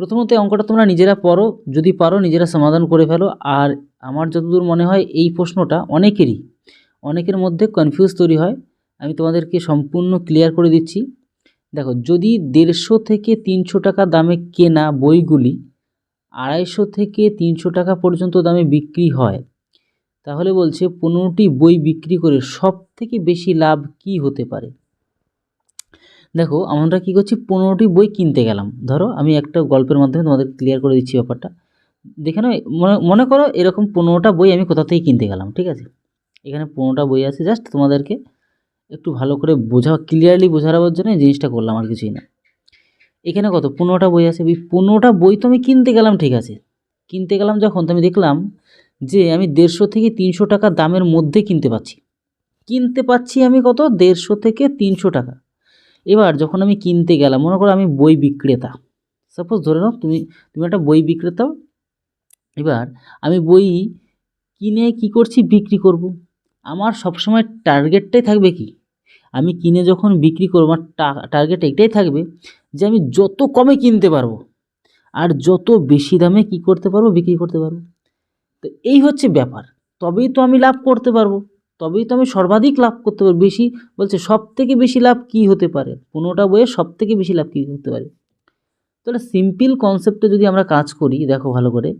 প্রথমত অঙ্কটা তোমরা নিজেরা পড়ো, যদি পারো নিজেরা সমাধান করে ফেলো। আর আমার যতদূর মনে হয় এই প্রশ্নটা অনেকেরই, অনেকের মধ্যে কনফিউজ তৈরি হয়। আমি তোমাদেরকে সম্পূর্ণ ক্লিয়ার করে দিচ্ছি। দেখো, যদি দেড়শো থেকে তিনশো টাকা দামে কেনা বইগুলি আড়াইশো থেকে তিনশো টাকা পর্যন্ত দামে বিক্রি হয়, তাহলে বলছে পনেরোটি বই বিক্রি করে সব থেকে বেশি লাভ কি হতে পারে? দেখো, আমরা কী করছি? পনেরোটি বই কিনতে গেলাম। ধরো, আমি একটা গল্পের মাধ্যমে তোমাদের ক্লিয়ার করে দিচ্ছি ব্যাপারটা। দেখে মনে মনে করো এরকম পনেরোটা বই আমি কোথা থেকে কিনতে গেলাম, ঠিক আছে? এখানে পনেরোটা বই আছে জাস্ট তোমাদেরকে একটু ভালো করে বোঝা ক্লিয়ারলি বোঝানোর জন্য জিনিসটা করলাম, আর কিছুই না। এখানে কত? পনেরোটা বই আছে। ওই পনেরোটা বই তো আমি কিনতে গেলাম, ঠিক আছে? কিনতে গেলাম যখন, তো আমি দেখলাম যে আমি দেড়শো থেকে তিনশো টাকা দামের মধ্যে কিনতে পাচ্ছি কিনতে পাচ্ছি আমি কত? দেড়শো থেকে তিনশো টাকা। এবার যখন আমি কিনতে গেলাম, মনে করো আমি বই বিক্রেতা। সাপোজ ধরে নাও তুমি তুমি একটা বই বিক্রেতা, এবার আমি বই কিনে কি করছি, বিক্রি করব। আমার সবসময় টার্গেটটাই থাকবে কি? আমি কিনে যখন বিক্রি করব, আমার টার্গেট এটাই থাকবে যে আমি যত কমে কিনতে পারব আর যত বেশি দামে কি করতে পারব, বিক্রি করতে পারব। তো এই হচ্ছে ব্যাপার। তবেই তো আমি লাভ করতে পারব। তবেই তো আমি সর্বাধিক লাভ করতে পারি। বেশি বলছে সব থেকে বেশি লাভ কী হতে পারে? পনেরোটা বইয়ে সব থেকে বেশি লাভ কী হতে পারে? তাহলে সিম্পল কনসেপ্টে যদি আমরা কাজ করি, দেখো ভালো করে,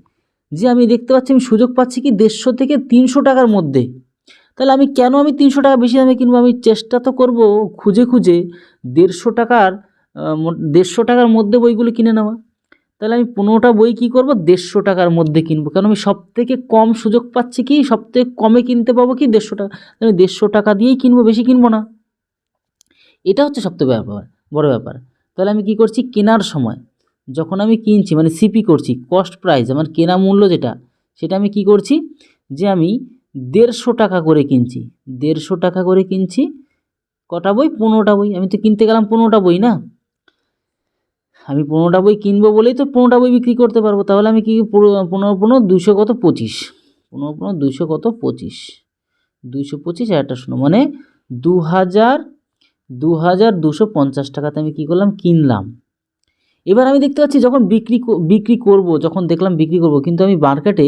যে আমি দেখতে পাচ্ছি, আমি সুযোগ পাচ্ছি কি দেড়শো থেকে তিনশো টাকার মধ্যে। তাহলে আমি কেন আমি তিনশো টাকা বেশি দামে কিনবো? আমি চেষ্টা তো করব খুঁজে খুঁজে দেড়শো টাকার দেড়শো টাকার মধ্যে বইগুলো কিনে নেওয়া তাহলে আমি পনেরোটা বই কী করব? দেড়শো টাকার মধ্যে কিনবো। কারণ আমি সব থেকে কম সুযোগ পাচ্ছি কি? সব থেকে কমে কিনতে পাবো কি? দেড়শো টাকা। আমি দেড়শো টাকা দিয়েই কিনবো, বেশি কিনবো না। এটা হচ্ছে সবথেকে ব্যাপার, বড় ব্যাপার। তাহলে আমি কি করছি? কেনার সময় যখন আমি কিনছি মানে সিপি করছি কস্ট প্রাইস আমার কেনা মূল্য যেটা, সেটা আমি কি করছি? যে আমি দেড়শো টাকা করে কিনছি। দেড়শো টাকা করে কিনছি, কটা বই? পনেরোটা বই। আমি তো কিনতে গেলাম পনেরোটা বই না? আমি পনেরোটা বই কিনবো বলেই তো পনেরোটা বই বিক্রি করতে পারব, তাহলে আমি কি পনেরো পনেরো দুশো কত? পঁচিশ। পনেরো পনেরো দুশো কত? পঁচিশ। দুশো পঁচিশ আর একটা শূন্য মানে দু হাজার দু হাজার দুশো পঞ্চাশ টাকাতে আমি কী করলাম? কিনলাম। এবার আমি দেখতে পাচ্ছি যখন বিক্রি বিক্রি করব, যখন দেখলাম বিক্রি করব, কিন্তু আমি মার্কেটে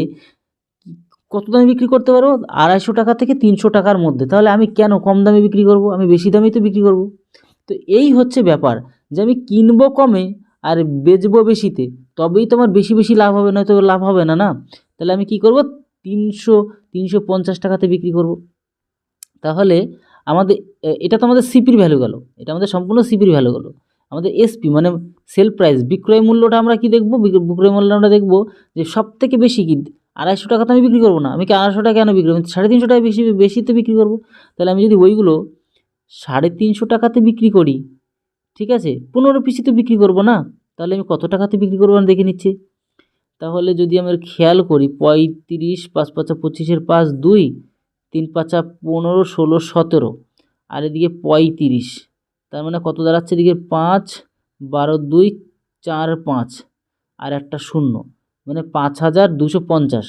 কত দামে বিক্রি করতে পারব? আড়াইশো টাকা থেকে তিনশো টাকার মধ্যে। তাহলে আমি কেন কম দামে বিক্রি করব? আমি বেশি দামেই তো বিক্রি করব। তো এই হচ্ছে ব্যাপার যে আমি কিনবো কমে আর বেচবো বেশিতে, তবেই তো আমার বেশি বেশি লাভ হবে, নয়তো লাভ হবে না না? তাহলে আমি কি করব? তিনশো তিনশো পঞ্চাশ টাকাতে বিক্রি করব। তাহলে আমাদের এটা তো আমাদের সিপির ভ্যালু গেল, এটা আমাদের সম্পূর্ণ সিপির ভ্যালু গেলো। আমাদের এসপি মানে সেল প্রাইস বিক্রয় মূল্যটা আমরা কি দেখব? বিক্রয় মূল্য আমরা দেখব যে সব থেকে বেশি কি, আড়াইশো টাকা তো আমি বিক্রি করব না, আমি কি আড়াইশো টাকা কেন বিক্রি করব? সাড়ে তিনশো টাকা বেশি, বেশিতে বিক্রি করব। তাহলে আমি যদি ওইগুলো সাড়ে তিনশো টাকাতে বিক্রি করি ঠিক আছে? পনেরো পিসি তো বিক্রি করব না? তাহলে আমি কত টাকাতে বিক্রি করব আমি দেখে নিচ্ছি। তাহলে যদি আমরা খেয়াল করি, পঁয়ত্রিশ, পাঁচ পাঁচা পঁচিশের পাঁচ দুই, তিন পাঁচা পনেরো, ষোলো, সতেরো। আর এদিকে পঁয়ত্রিশ, তার মানে কত দাঁড়াচ্ছে এদিকে? পাঁচ, বারো দুই, চার পাঁচ, আর একটা শূন্য। মানে পাঁচ হাজার দুশো পঞ্চাশ।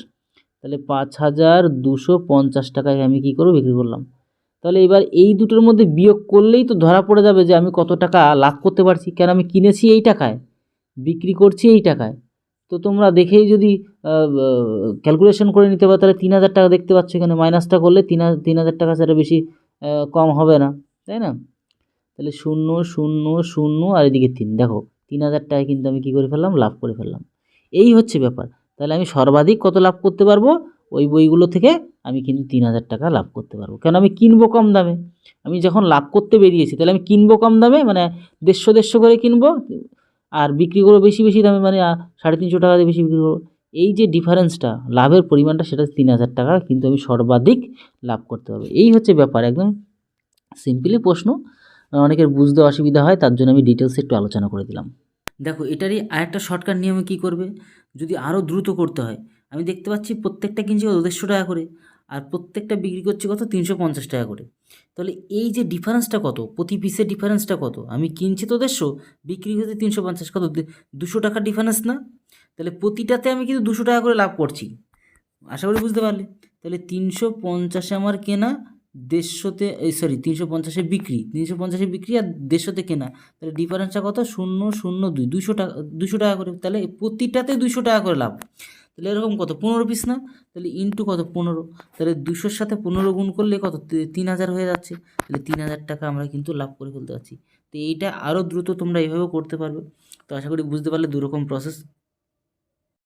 তাহলে পাঁচ হাজার দুশো পঞ্চাশ টাকায় আমি কী করব? বিক্রি করলাম। তাহলে এবার এই দুটোর মধ্যে বিয়োগ করলেই তো ধরা পড়ে যাবে যে আমি কত টাকা লাভ করতে পারছি। কেন আমি কিনেছি এই টাকায়? বিক্রি করছি এই টাকায়। তো তোমরা দেখেই যদি ক্যালকুলেশন করে নিতে পারো, তাহলে তিন হাজার টাকা দেখতে পাচ্ছ এখানে। মাইনাসটা করলে তিন তিন হাজার টাকা সেটা বেশি কম হবে না। তাই না? তাহলে শূন্য শূন্য শূন্য আর এদিকে তিন। দেখো, তিন হাজার টাকা কিন্তু আমি কী করে ফেললাম? লাভ করে ফেললাম। এই হচ্ছে ব্যাপার। তাহলে আমি সর্বাধিক কত লাভ করতে পারব? ওই বইগুলো থেকে আমি কিন্তু তিন হাজার টাকা লাভ করতে পারব। কেন আমি কিনবো কম দামে? আমি যখন লাভ করতে বেরিয়েছি, তাহলে আমি কিনবো কম দামে? মানে দেড়শো দেড়শো করে কিনবো আর বিক্রি করব বেশি বেশি দামে মানে সাড়ে তিনশো টাকা দিয়ে বেশি বিক্রি করব। এই যে ডিফারেন্সটা লাভের পরিমাণটা, সেটা তিন হাজার টাকা কিন্তু আমি সর্বাধিক লাভ করতে পারব। এই হচ্ছে ব্যাপার, একদম সিম্পলি প্রশ্ন। অনেকের বুঝতে অসুবিধা হয়, তার জন্য আমি ডিটেলসে একটু আলোচনা করে দিলাম। দেখো, এটারই আরেকটা শর্টকাট নিয়মে কী করবে? যদি আরও দ্রুত করতে হয়, আমি দেখতে পাচ্ছি প্রত্যেকটা কিনছি দেড়শো টাকা করে। আর প্রত্যেকটা বিক্রি করছি কত? তিনশো পঞ্চাশ টাকা করে। তাহলে এই যে ডিফারেন্সটা কত? প্রতি পিসের ডিফারেন্সটা কত? আমি কিনছি তো দেড়শো, বিক্রি করছি তিনশো পঞ্চাশ। কত? দুশো টাকার ডিফারেন্স না? তাহলে প্রতিটাতে আমি কিন্তু দুশো টাকা করে লাভ করছি। আশা করি বুঝতে পারলে। তাহলে তিনশো পঞ্চাশে আমার কেনা, দেড়শোতে সরি তিনশো পঞ্চাশে বিক্রি। তিনশো পঞ্চাশে বিক্রি আর দেড়শোতে কেনা। তাহলে ডিফারেন্সটা কত? শূন্য শূন্য দুই। দুশো টাকা দুশো টাকা করে। তাহলে প্রতিটাতে দুশো টাকা করে লাভ। তাহলে এরকম কত? পনেরো পিস না? তাহলে ইন্টু কত? পনেরো। তাহলে দুশোর সাথে পনেরো গুণ করলে কত? তিন হাজার হয়ে যাচ্ছে। তাহলে তিন হাজার টাকা আমরা কিন্তু লাভ করে ফেলতে পারছি। তো এইটা আরও দ্রুত তোমরা এভাবেও করতে পারবে। তো আশা করি বুঝতে পারলে দুরকম প্রসেস